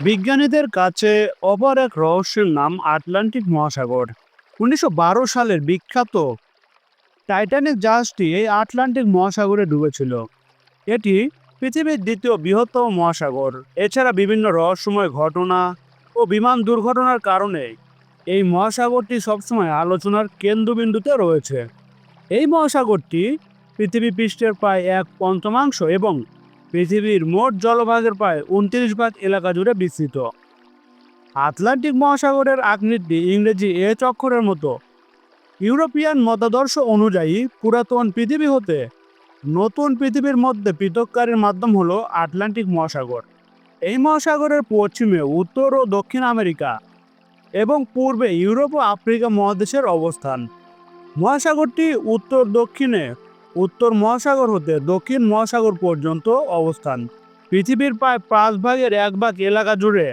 বিজ্ঞানীদের কাছে অপর এক রহস্যের নাম আটলান্টিক মহাসাগর। উনিশশো বারো সালের বিখ্যাত টাইটানিক জাহাজটি এই আটলান্টিক মহাসাগরে ডুবেছিল। এটি পৃথিবীর দ্বিতীয় বৃহত্তম মহাসাগর। এছাড়া বিভিন্ন রহস্যময় ঘটনা ও বিমান দুর্ঘটনার কারণে এই মহাসাগরটি সবসময় আলোচনার কেন্দ্রবিন্দুতে রয়েছে। এই মহাসাগরটি পৃথিবী পৃষ্ঠের প্রায় এক পঞ্চমাংশ এবং পৃথিবীর মোট জলভাগের প্রায় উনত্রিশ ভাগ এলাকা জুড়ে বিস্তৃত। আটলান্টিক মহাসাগরের আকৃতি ইংরেজি এ চক্ষরের মতো। ইউরোপিয়ান মতাদর্শ অনুযায়ী পুরাতন পৃথিবী হতে নতুন পৃথিবীর মধ্যে পৃথককারীর মাধ্যম হলো আটলান্টিক মহাসাগর। এই মহাসাগরের পশ্চিমে, উত্তর ও দক্ষিণ আমেরিকা এবং পূর্বে ইউরোপ ও আফ্রিকা মহাদেশের অবস্থান। মহাসাগরটি উত্তর দক্ষিণে উত্তর মহাসাগর হতে দক্ষিণ মহাসাগর পর্যন্ত অবস্থান। পৃথিবীর প্রায় পাঁচ ভাগের এক ভাগ এলাকা জুড়ে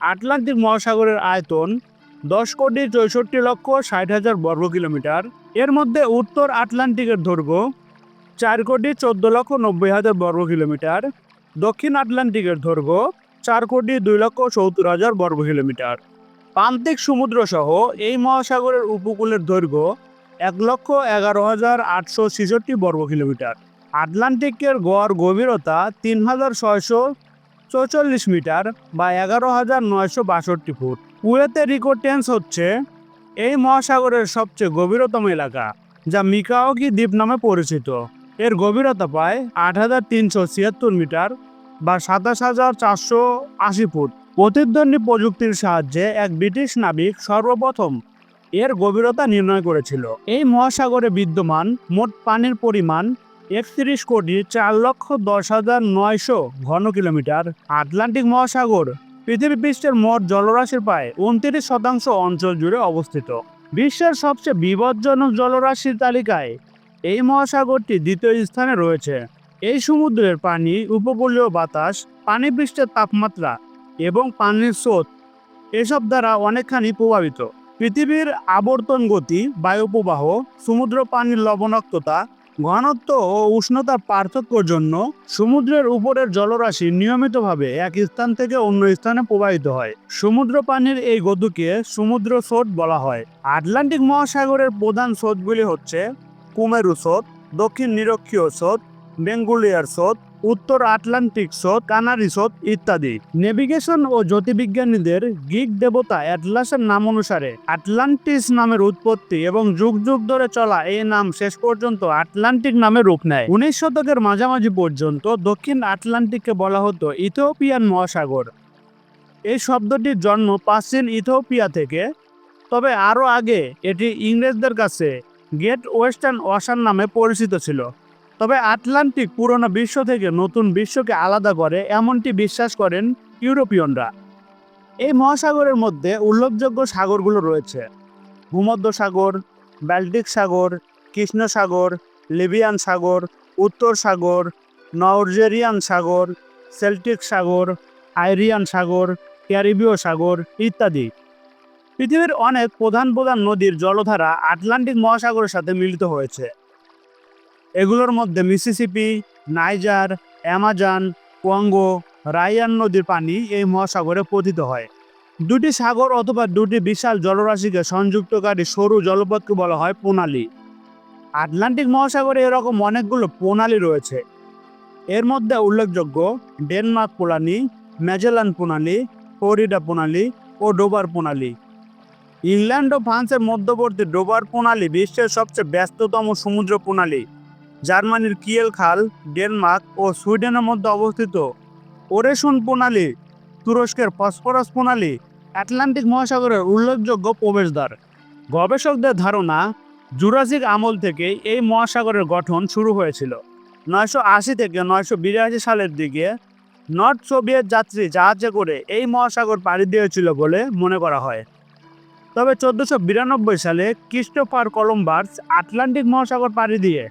আটলান্টিক মহাসাগরের আয়তন দশ কোটি চৌষট্টি লক্ষ ষাট হাজার বর্গ কিলোমিটার। এর মধ্যে উত্তর আটলান্টিকের দৈর্ঘ্য চার কোটি চোদ্দ লক্ষ নব্বই হাজার বর্গ কিলোমিটার। দক্ষিণ আটলান্টিকের দৈর্ঘ্য চার কোটি দুই লক্ষ সত্তর হাজার বর্গ কিলোমিটার। প্রান্তিক সমুদ্র সহ এই মহাসাগরের উপকূলের দৈর্ঘ্য এক লক্ষ এগারো হাজার আটশো ছেষট্টি বর্গ কিলোমিটার। আটলান্টিকের গড় গভীরতা তিন হাজার ছয়শো চৌচল্লিশ মিটার বা এগারো হাজার নয়শো বাষট্টি ফুট। কুয়েতে রিকোটেন্স হচ্ছে এই মহাসাগরের সবচেয়ে গভীরতম এলাকা, যা মিকাওকি দ্বীপ নামে পরিচিত। এর গভীরতা প্রায় আট হাজার তিনশো ছিয়াত্তর মিটার বা সাতাশ হাজার চারশো আশি ফুট। প্রতিদ্বন্দ্বী প্রযুক্তির সাহায্যে এক ব্রিটিশ নাবিক সর্বপ্রথম এর গভীরতা নির্ণয় করেছিল। এই মহাসাগরে বিদ্যমান মোট পানির পরিমাণ একত্রিশ কোটি চার লক্ষ দশ হাজার নয়শো ঘন কিলোমিটার। আটলান্টিক মহাসাগর পৃথিবী পৃষ্ঠের মোট জলরাশির প্রায় উনত্রিশ শতাংশ অঞ্চল জুড়ে অবস্থিত। বিশ্বের সবচেয়ে বিপজ্জনক জলরাশির তালিকায় এই মহাসাগরটি দ্বিতীয় স্থানে রয়েছে। এই সমুদ্রের পানি, উপকূলীয় বাতাস, পানি পৃষ্ঠের তাপমাত্রা এবং পানির স্রোত এসব দ্বারা অনেকখানি প্রভাবিত। পৃথিবীর আবর্তন গতি, বায়ুপ্রবাহ সমুদ্র পানির লবণাক্ততা, ঘনত্ব ও উষ্ণতার পার্থক্যর জন্য সমুদ্রের উপরের জলরাশি নিয়মিতভাবে এক স্থান থেকে অন্য স্থানে প্রবাহিত হয়। সমুদ্র পানির এই গতিকে সমুদ্র স্রোত বলা হয়। আটলান্টিক মহাসাগরের প্রধান স্রোতগুলি হচ্ছে কুমেরু স্রোত, দক্ষিণ নিরক্ষীয় স্রোত, বেঙ্গুলিয়ার স্রোত উত্তর আটলান্টিক স্রোত কানারি স্রোত ইত্যাদি। নেভিগেশন ও জ্যোতির্বিজ্ঞানীদের গ্রিক দেবতা অ্যাটলাসের নাম অনুসারে আটলান্টিস নামের উৎপত্তি এবং যুগ যুগ ধরে চলা এই নাম শেষ পর্যন্ত আটলান্টিক নামে রূপ নেয়। উনিশ শতকের মাঝামাঝি পর্যন্ত দক্ষিণ আটলান্টিককে বলা হতো ইথিওপিয়ান মহাসাগর। এই শব্দটির জন্ম প্রাচীন ইথিওপিয়া থেকে, তবে আরও আগে এটি ইংরেজদের কাছে গ্রেট ওয়েস্টার্ন ওয়াশার নামে পরিচিত ছিল। তবে আটলান্টিক পুরনো বিশ্ব থেকে নতুন বিশ্বকে আলাদা করে এমনটি বিশ্বাস করেন ইউরোপিয়নরা। এই মহাসাগরের মধ্যে উল্লেখযোগ্য সাগরগুলো রয়েছে। ভূমধ্য সাগর ব্যাল্টিক সাগর, কৃষ্ণ সাগর, লিবিয়ান সাগর, উত্তর সাগর, নর্জেরিয়ান সাগর, সেল্টিক সাগর, আইরিয়ান সাগর, ক্যারিবীয় সাগর ইত্যাদি। পৃথিবীর অনেক প্রধান প্রধান নদীর জলধারা আটলান্টিক মহাসাগরের সাথে মিলিত হয়েছে। এগুলোর মধ্যে মিসিসিপি, নাইজার, অ্যামাজন, কোয়াঙ্গো, রায়ান নদীর পানি এই মহাসাগরে পতিত হয়। দুটি সাগর অথবা দুটি বিশাল জলরাশিকে সংযুক্তকারী সরু জলপথকে বলা হয় প্রণালী। আটলান্টিক মহাসাগরে এরকম অনেকগুলো প্রণালী রয়েছে। এর মধ্যে উল্লেখযোগ্য ডেনমার্ক প্রণালী, ম্যাজেলান প্রণালী, ফ্লোরিডা প্রণালী ও ডোবার প্রণালী। ইংল্যান্ড ও ফ্রান্সের মধ্যবর্তী ডোবার প্রণালী বিশ্বের সবচেয়ে ব্যস্ততম সমুদ্র প্রণালী। জার্মানির কিয়েল খাল ডেনমার্ক ও সুইডেনের মধ্যে অবস্থিত। ওরেশন প্রণালী, তুরস্কের ফসফরাস প্রণালী, আটলান্টিক মহাসাগরের উল্লেখযোগ্য প্রবেশদ্বার। গবেষকদের ধারণা, জুরাসিক আমল থেকে এই মহাসাগরের গঠন শুরু হয়েছিল। নয়শো আশি থেকে নয়শো বিরাশি সালের দিকে নর্থ সোভিয়েত যাত্রী জাহাজে করে এই মহাসাগর পাড়ি দিয়েছিল বলে মনে করা হয়। তবে চোদ্দোশো বিরানব্বই সালে ক্রিস্টোফার কলম্বার্স আটলান্টিক মহাসাগর পাড়ি দিয়ে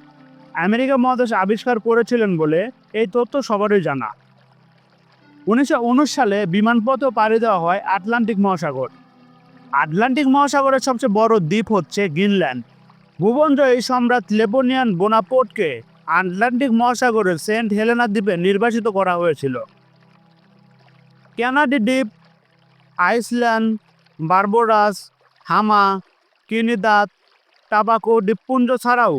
আমেরিকা মহাদেশ আবিষ্কার করেছিলেন বলে এই তথ্য সবারই জানা। উনিশশো উনিশ সালে বিমানপথে পাড়ি দেওয়া হয় আটলান্টিক মহাসাগর। আটলান্টিক মহাসাগরের সবচেয়ে বড় দ্বীপ হচ্ছে গ্রিনল্যান্ড। ভুবনজয়ী সম্রাট লেবনিয়ান বোনাপোর্টকে আটলান্টিক মহাসাগরের সেন্ট হেলেনা দ্বীপে নির্বাসিত করা হয়েছিল। ক্যানাডি দ্বীপ, আইসল্যান্ড, বারবোরাস, হামা কিনিদাত টাবাকো দ্বীপপুঞ্জ ছাড়াও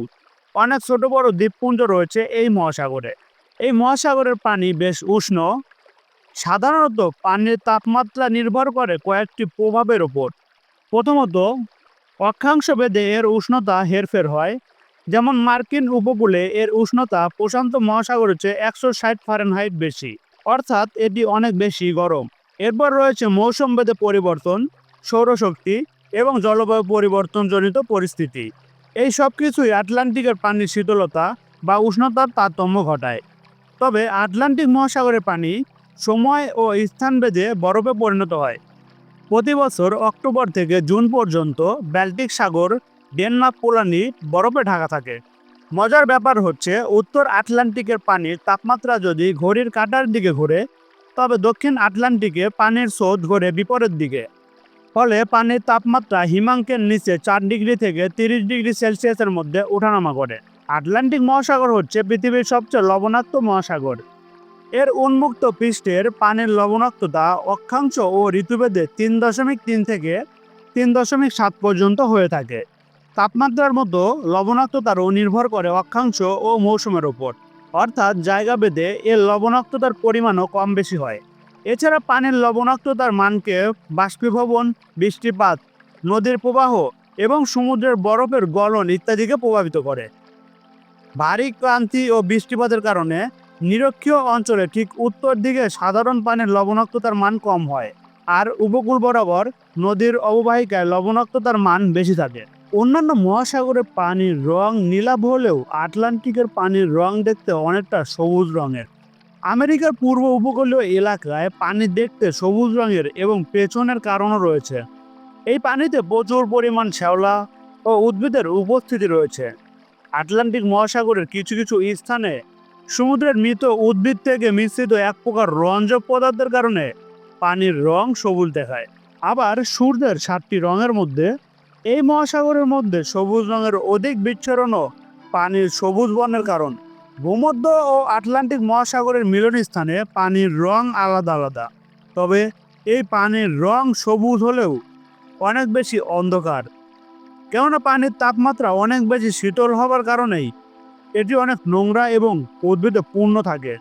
অনেক ছোট বড় দ্বীপপুঞ্জ রয়েছে এই মহাসাগরে। এই মহাসাগরের পানি বেশ উষ্ণ। সাধারণত পানির তাপমাত্রা নির্ভর করে কয়েকটি প্রভাবের ওপর প্রথমত, অক্ষাংশ ভেদে এর উষ্ণতা হেরফের হয়। যেমন মার্কিন উপকূলে এর উষ্ণতা প্রশান্ত মহাসাগরের চেয়ে একশো ষাট ফারেনহাইট বেশি, অর্থাৎ এটি অনেক বেশি গরম। এরপর রয়েছে মৌসুম ভেদে পরিবর্তন, সৌরশক্তি এবং জলবায়ু পরিবর্তনজনিত পরিস্থিতি। এই সব কিছুই আটলান্টিকের পানির শীতলতা বা উষ্ণতার তারতম্য ঘটায়। তবে আটলান্টিক মহাসাগরের পানি সময় ও স্থান ভেদে বরফে পরিণত হয়। প্রতি বছর অক্টোবর থেকে জুন পর্যন্ত ব্যালটিক সাগর, ডেনমার্ক, পোলানি বরফে ঢাকা থাকে। মজার ব্যাপার হচ্ছে, উত্তর আটলান্টিকের পানির তাপমাত্রা যদি ঘড়ির কাঁটার দিকে ঘোরে, তবে দক্ষিণ আটলান্টিকে পানির স্রোত ঘোরে বিপরীত দিকে। ফলে পানির তাপমাত্রা হিমাঙ্কের নিচে চার ডিগ্রি থেকে তিরিশ ডিগ্রি সেলসিয়াসের মধ্যে ওঠানামা করে। আটলান্টিক মহাসাগর হচ্ছে পৃথিবীর সবচেয়ে লবণাক্ত মহাসাগর। এর উন্মুক্ত পৃষ্ঠের পানির লবণাক্ততা অক্ষাংশ ও ঋতুভেদে তিন দশমিক তিন থেকে তিন দশমিক সাত পর্যন্ত হয়ে থাকে। তাপমাত্রার মতো লবণাক্ততারও নির্ভর করে অক্ষাংশ ও মৌসুমের ওপর। অর্থাৎ জায়গা ভেদে এর লবণাক্ততার পরিমাণও কম বেশি হয়। এছাড়া পানের লবণাক্ততার মানকে বাষ্পীভবন, বৃষ্টিপাত, নদীর প্রবাহ এবং সমুদ্রের বরফের গলন ইত্যাদিকে প্রভাবিত করে। ভারী ক্রান্তি ও বৃষ্টিপাতের কারণে নিরক্ষীয় অঞ্চলে ঠিক উত্তর দিকে সাধারণ পানের লবণাক্ততার মান কম হয়, আর উপকূল বরাবর নদীর অববাহিকায় লবণাক্ততার মান বেশি থাকে। অন্যান্য মহাসাগরের পানির রং নীলাভ হলেও আটলান্টিকের পানির রং দেখতে অনেকটা সবুজ রঙের। আমেরিকার পূর্ব উপকূলীয় এলাকায় পানি দেখতে সবুজ রঙের এবং পেছনের কারণও রয়েছে। এই পানিতে প্রচুর পরিমাণ শ্যাওলা ও উদ্ভিদের উপস্থিতি রয়েছে। আটলান্টিক মহাসাগরের কিছু কিছু স্থানে সমুদ্রের মৃত উদ্ভিদ থেকে মিশ্রিত এক প্রকার রঞ্জক পদার্থের কারণে পানির রং সবুজ দেখায়। আবার সূর্যের সাতটি রঙের মধ্যে এই মহাসাগরের মধ্যে সবুজ রঙের অধিক বিচ্ছরণও পানির সবুজ বর্ণের কারণ। ভূমধ্য ও আটলান্টিক মহাসাগরের মিলনস্থানে পানির রং আলাদা আলাদা। তবে এই পানির রং সবুজ হলেও অনেক বেশি অন্ধকার। কেননা পানির তাপমাত্রা অনেক বেশি শীতল হবার কারণেই এটি অনেক নোংরা এবং উদ্ভিদে পূর্ণ থাকে।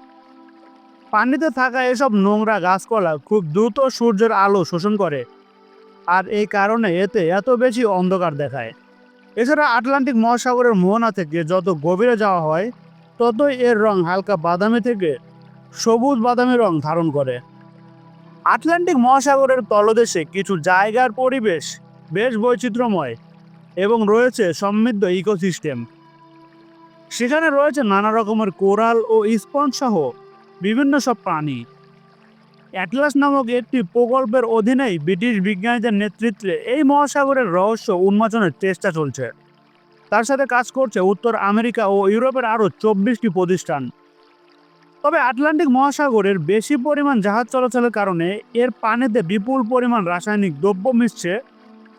পানিতে থাকা এসব নোংরা গাছপালা খুব দ্রুত সূর্যের আলো শোষণ করে আর এই কারণে এতে এত বেশি অন্ধকার দেখায়। এছাড়া আটলান্টিক মহাসাগরের মোহনা থেকে যত গভীরে যাওয়া হয় ততই এর রং হালকা বাদামি থেকে সবুজ বাদামি রং ধারণ করে। আটলান্টিক মহাসাগরের তলদেশে কিছু জায়গার পরিবেশ বেশ বৈচিত্র্যময় এবং রয়েছে সমৃদ্ধ ইকোসিস্টেম। সেখানে রয়েছে নানা রকমের কোরাল ও স্পঞ্জ সহ বিভিন্ন সব প্রাণী। অ্যাটলাস নামক একটি প্রকল্পের অধীনেই ব্রিটিশ বিজ্ঞানীদের নেতৃত্বে এই মহাসাগরের রহস্য উন্মোচনের চেষ্টা চলছে। তার সাথে কাজ করছে উত্তর আমেরিকা ও ইউরোপের আরও চব্বিশটি প্রতিষ্ঠান। তবে আটলান্টিক মহাসাগরের বেশি পরিমাণ জাহাজ চলাচলের কারণে এর পানিতে বিপুল পরিমাণ রাসায়নিক দ্রব্য মিশছে,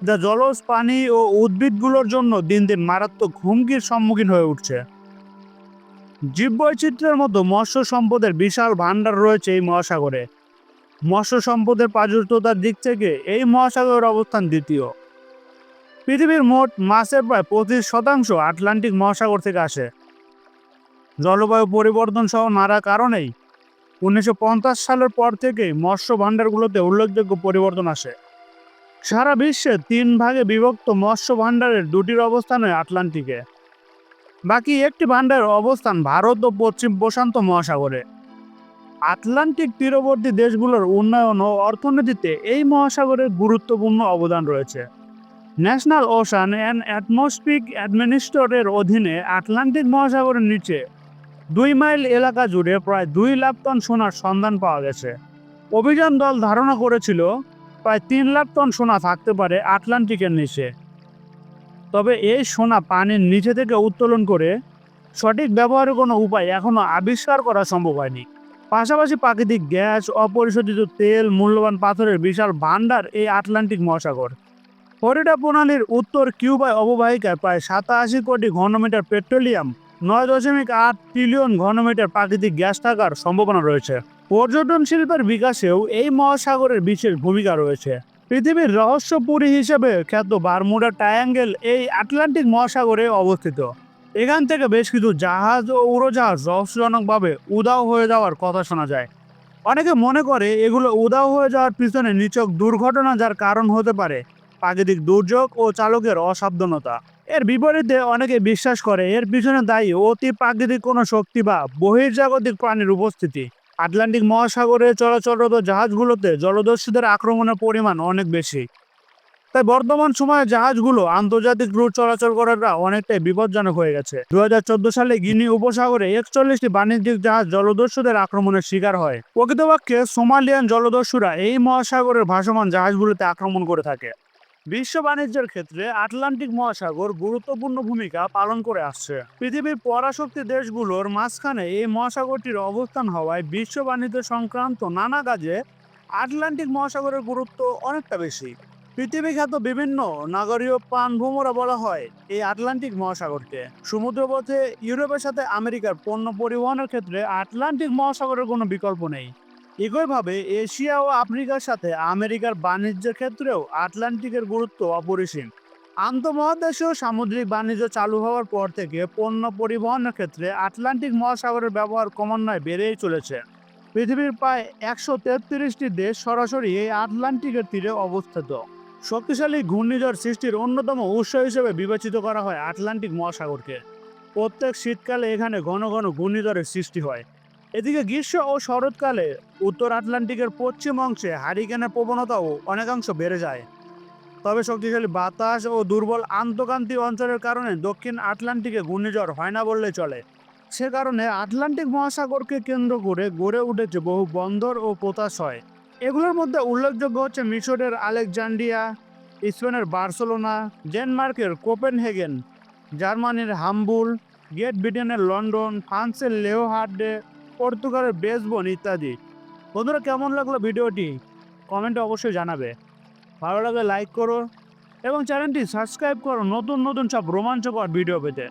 যা জলজ পানি ও উদ্ভিদগুলোর জন্য দিন দিন মারাত্মক হুমকির সম্মুখীন হয়ে উঠছে। জীববৈচিত্র্যের মতো মৎস্য সম্পদের বিশাল ভাণ্ডার রয়েছে এই মহাসাগরে। মৎস্য সম্পদের প্রাচুর্যতার দিক থেকে এই মহাসাগরের অবস্থান দ্বিতীয়। পৃথিবীর মোট মাছের প্রায় পঁচিশ শতাংশ আটলান্টিক মহাসাগর থেকে আসে। জলবায়ু পরিবর্তন সহ নানা কারণেই উনিশশো পঞ্চাশ সালের পর থেকেই মৎস্য ভাণ্ডারগুলোতে উল্লেখযোগ্য পরিবর্তন আসে। সারা বিশ্বে তিন ভাগে বিভক্ত মৎস্য ভাণ্ডারের দুটির অবস্থান হয় আটলান্টিকে। বাকি একটি ভাণ্ডারের অবস্থান ভারত ও পশ্চিম প্রশান্ত মহাসাগরে। আটলান্টিক তীরবর্তী দেশগুলোর উন্নয়ন ও অর্থনীতিতে এই মহাসাগরের গুরুত্বপূর্ণ অবদান রয়েছে। ন্যাশনাল ওশান অ্যান্ড অ্যাটমসফিক অ্যাডমিনিস্ট্রেটরের অধীনে আটলান্টিক মহাসাগরের নিচে দুই মাইল এলাকা জুড়ে প্রায় দুই লাখ টন সোনার সন্ধান পাওয়া গেছে। অভিযান দল ধারণা করেছিল প্রায় তিন লাখ টন সোনা থাকতে পারে আটলান্টিকের নিচে। তবে এই সোনা পানির নিচে থেকে উত্তোলন করে সঠিক ব্যবহারের কোনো উপায় এখনও আবিষ্কার করা সম্ভব হয়নি। পাশাপাশি প্রাকৃতিক গ্যাস, অপরিশোধিত তেল, মূল্যবান পাথরের বিশাল ভাণ্ডার এই আটলান্টিক মহাসাগর। ফ্লোরিডা প্রণালীর উত্তর কিউবায় অববাহিকায় প্রায় সাতাশি কোটি ঘনমিটার পেট্রোলিয়াম, নয় দশমিক আট ট্রিলিয়ন ঘনমিটার প্রাকৃতিক গ্যাস থাকার সম্ভাবনা রয়েছে। পর্যটন শিল্পের বিকাশেও এই মহাসাগরের বিশেষ ভূমিকা রয়েছে। পৃথিবীর রহস্যপুরী হিসেবে খ্যাত বারমুডা ট্রায়াঙ্গেল এই আটলান্টিক মহাসাগরে অবস্থিত। এখান থেকে বেশ কিছু জাহাজ ও উড়োজাহাজ রহস্যজনকভাবে উদাও হয়ে যাওয়ার কথা শোনা যায়। অনেকে মনে করে এগুলো উদাও হয়ে যাওয়ার পিছনে নিচক দুর্ঘটনা যার কারণ হতে পারে। প্রাকৃতিক দুর্যোগ ও চালকের অসাবধানতা। এর বিপরীতে অনেকে বিশ্বাস করে, এর পিছনে দায়ী অতি প্রাকৃতিক কোনো শক্তি বা বহির্জাগতিক প্রাণীর উপস্থিতি। আটলান্টিক মহাসাগরে চলাচলরত জাহাজগুলোতে জলদস্যুদের আক্রমণের পরিমাণ অনেক বেশি। তাই বর্তমান সময়ে জাহাজগুলো আন্তর্জাতিক রুট চলাচল করাটা অনেকটাই বিপজ্জনক হয়ে গেছে। দুই হাজার চোদ্দ সালে গিনি উপসাগরে একচল্লিশটি বাণিজ্যিক জাহাজ জলদস্যুদের আক্রমণের শিকার হয়। প্রকৃতপক্ষে সোমালিয়ান জলদস্যুরা এই মহাসাগরের ভাসমান জাহাজগুলোতে আক্রমণ করে থাকে। বিশ্ব বাণিজ্যের ক্ষেত্রে আটলান্টিক মহাসাগর গুরুত্বপূর্ণ ভূমিকা পালন করে আসছে। পৃথিবীর পরাশক্তি দেশগুলোর মাঝখানে এই মহাসাগরটির অবস্থান হওয়ায় বিশ্ব বাণিজ্য সংক্রান্ত নানা কাজে আটলান্টিক মহাসাগরের গুরুত্ব অনেকটা বেশি। পৃথিবী খ্যাত বিভিন্ন নাগরীয় প্রাণভূমরা বলা হয় এই আটলান্টিক মহাসাগরকে। সমুদ্রপথে ইউরোপের সাথে আমেরিকার পণ্য পরিবহনের ক্ষেত্রে আটলান্টিক মহাসাগরের কোনো বিকল্প নেই। একইভাবে এশিয়া ও আফ্রিকার সাথে আমেরিকার বাণিজ্যের ক্ষেত্রেও আটলান্টিকের গুরুত্ব অপরিসীম। আন্তঃমহাদেশীয় সামুদ্রিক বাণিজ্য চালু হওয়ার পর থেকে পণ্য পরিবহনের ক্ষেত্রে আটলান্টিক মহাসাগরের ব্যবহার ক্রমান্বয়ে বেড়েই চলেছে। পৃথিবীর প্রায় একশো তেত্রিশটি দেশ সরাসরি এই আটলান্টিকের তীরে অবস্থিত। শক্তিশালী ঘূর্ণিঝড় সৃষ্টির অন্যতম উৎস হিসেবে বিবেচিত করা হয় আটলান্টিক মহাসাগরকে। প্রত্যেক শীতকালে এখানে ঘন ঘন ঘূর্ণিঝড়ের সৃষ্টি হয়। এদিকে গ্রীষ্ম ও শরৎকালে উত্তর আটলান্টিকের পশ্চিম অংশে হারিকেনের প্রবণতাও অনেকাংশ বেড়ে যায়। তবে শক্তিশালী বাতাস ও দুর্বল আন্তঃকান্তি অঞ্চলের কারণে দক্ষিণ আটলান্টিকে ঘূর্ণিঝড় হয় না বললে চলে। সে কারণে আটলান্টিক মহাসাগরকে কেন্দ্র করে গড়ে উঠেছে বহু বন্দর ও পোতাশয় এগুলোর মধ্যে উল্লেখযোগ্য হচ্ছে মিশরের আলেকজান্ডিয়া স্পেনের বার্সেলোনা, ডেনমার্কের কোপেনহেগেন, জার্মানির হামবুল, গ্রেট ব্রিটেনের লন্ডন, ফ্রান্সের লেওহার্ডে পর্তুগালের বেসবন ইত্যাদি। বন্ধুরা, কেমন লাগল ভিডিওটি? কমেন্টে অবশ্যই জানাবে। ভালো লাগলে লাইক করো এবং চ্যানেলটি সাবস্ক্রাইব করো নতুন নতুন সব রোমাঞ্চকর ভিডিও পেতে।